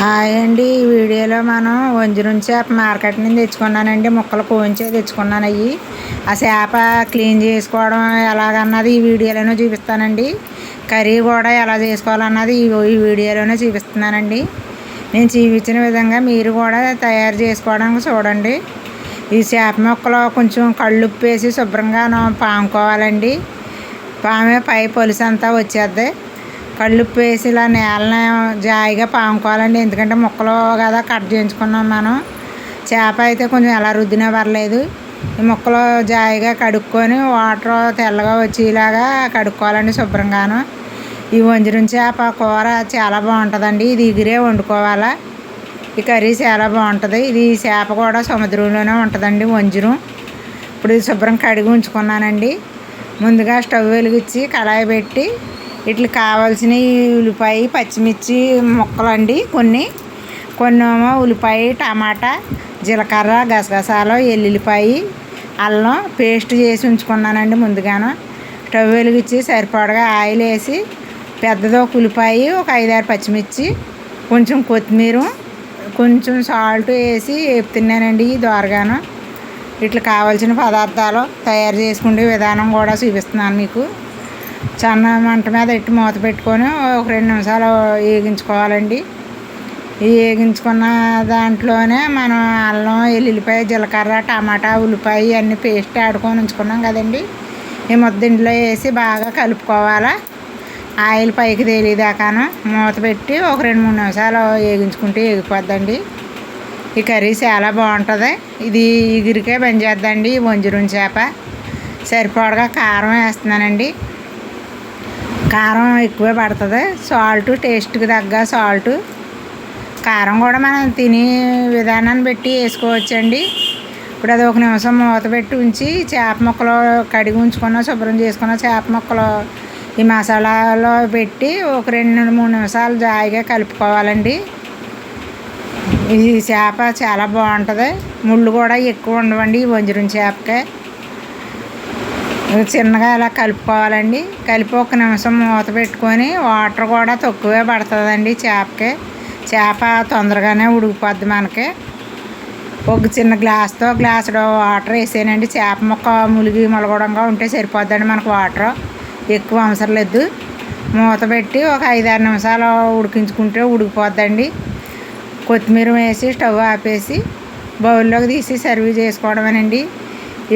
Hi అండి. ఈ వీడియోలో మనం వంజరం చేప మార్కెట్ నుంచి తెచ్చుకున్నానండి. ముక్కలు కోంచే తెచ్చుకున్నాను అవి ఆ చేప క్లీన్ చేసుకోవడం ఎలాగన్నది ఈ వీడియోలోనే చూపిస్తానండి. కర్రీ కూడా ఎలా చేసుకోవాలన్నది ఈ ఈ వీడియోలోనే చూపిస్తున్నానండి. నేను చూపించిన విధంగా మీరు కూడా తయారు చేసుకోవడానికి చూడండి. ఈ చేప ముక్కలు కొంచెం కళ్ళు ఉప్పేసి శుభ్రంగా పాముకోవాలండి. పామే పై పొలుసు అంతా వచ్చేద్ది. కళ్ళుప్పు వేసి ఇలా నేలని జాయిగా పాముకోవాలండి. ఎందుకంటే ముక్కలు కదా కట్ చేయించుకున్నాం మనం. చేప అయితే కొంచెం ఎలా రుద్దినా పర్లేదు. ఈ ముక్కలు జాయిగా కడుక్కొని వాటర్ తెల్లగా వచ్చేలాగా కడుక్కోవాలండి శుభ్రంగాను. ఈ వంజరం చేప కూర చాలా బాగుంటుందండి. ఇది ఎగిరే వండుకోవాలా. ఈ కర్రీ చాలా బాగుంటుంది. ఇది చేప కూడా సముద్రంలోనే ఉంటుందండి వంజరం. ఇప్పుడు శుభ్రం కడిగి ఉంచుకున్నానండి. ముందుగా స్టవ్ వెలిగించి కళాయి పెట్టి ఇట్లా కావాల్సిన ఉల్లిపాయ పచ్చిమిర్చి ముక్కలండి కొన్ని. కొన్ని ఏమో ఉల్లిపాయ టమాటా జీలకర్ర గసగసాలు ఎల్లుల్లిపాయ అల్లం పేస్ట్ చేసి ఉంచుకున్నానండి ముందుగాను. స్టవ్ వెలిగించి సరిపడగా ఆయిల్ వేసి పెద్దది ఒక ఉల్లిపాయ ఒక ఐదారు పచ్చిమిర్చి కొంచెం కొత్తిమీర కొంచెం సాల్ట్ వేసి వేపుతున్నానండి దోరగాను ఇట్లా కావాల్సిన పదార్థాలు తయారు చేసుకునే విధానం కూడా చూపిస్తున్నాను మీకు. సన్న మంట మీద ఎట్టి మూత పెట్టుకొని ఒక రెండు నిమిషాలు వేగించుకోవాలండి ఈ వేగించుకున్న దాంట్లోనే మనం అల్లం ఎల్లుల్లిపాయ జీలకర్ర టమాటా ఉల్లిపాయ అన్ని పేస్ట్ ఆడుకొని ఉంచుకున్నాం కదండి. ఈ ముద్దింట్లో వేసి బాగా కలుపుకోవాలా. ఆయిల్ పైకి తేలిదాకాను. మూత పెట్టి ఒక రెండు మూడు నిమిషాలు వేగించుకుంటే వేగిపోద్దండి ఈ కర్రీ చాలా బాగుంటుంది. ఇది ఇగురికే పనిచేద్దండి వంజరం చేప. సరిపడగా కారం వేస్తున్నానండి. కారం ఎక్కువే పడుతుంది. సాల్ట్ టేస్ట్కి తగ్గ సాల్ట్ కారం కూడా మనం తినే విధానాన్ని పెట్టి వేసుకోవచ్చండి. ఇప్పుడు అది ఒక నిమిషం మూత పెట్టి ఉంచి చేప ముక్కలు కడిగి ఉంచుకున్న శుభ్రం చేసుకున్న చేప ముక్కలు ఈ మసాలాలో పెట్టి ఒక రెండు మూడు నిమిషాలు జాయిగా కలుపుకోవాలండి. ఈ చేప చాలా బాగుంటుంది. ముళ్ళు కూడా ఎక్కువ ఉండవండి ఈ వంజరం చేపకే. చిన్నగా ఇలా కలుపుకోవాలండి. కలిపి ఒక నిమిషం మూత పెట్టుకొని వాటర్ కూడా తక్కువే పడుతుందండి చేపకి. చేప తొందరగానే ఉడికిపోద్ది మనకి. ఒక చిన్న గ్లాస్తో గ్లాసులో వాటర్ వేసానండి. చేప ముక్క ములిగి మొలగడంగా ఉంటే సరిపోద్దండి మనకు వాటర్. ఎక్కువ అవసరం లేదు. మూత పెట్టి ఒక ఐదారు నిమిషాలు ఉడికించుకుంటే ఉడికిపోద్దండి. కొత్తిమీర వేసి స్టవ్ ఆపేసి బౌల్లోకి తీసి సర్వ్ చేసుకోవడమేనండి.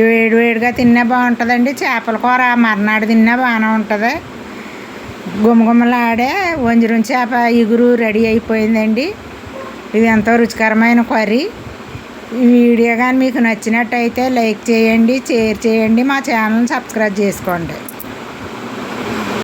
వేడివేడిగా తిన్నా బాగుంటుందండి. చేపల కూర మర్నాడు తిన్నా బాగానే ఉంటుంది. గుమగుమలాడే వంజరం చేప ఇగురు రెడీ అయిపోయిందండి. ఇది ఎంతో రుచికరమైన కర్రీ. ఈ వీడియో కానీ మీకు నచ్చినట్టయితే లైక్ చేయండి షేర్ చేయండి మా ఛానల్ని సబ్స్క్రైబ్ చేసుకోండి.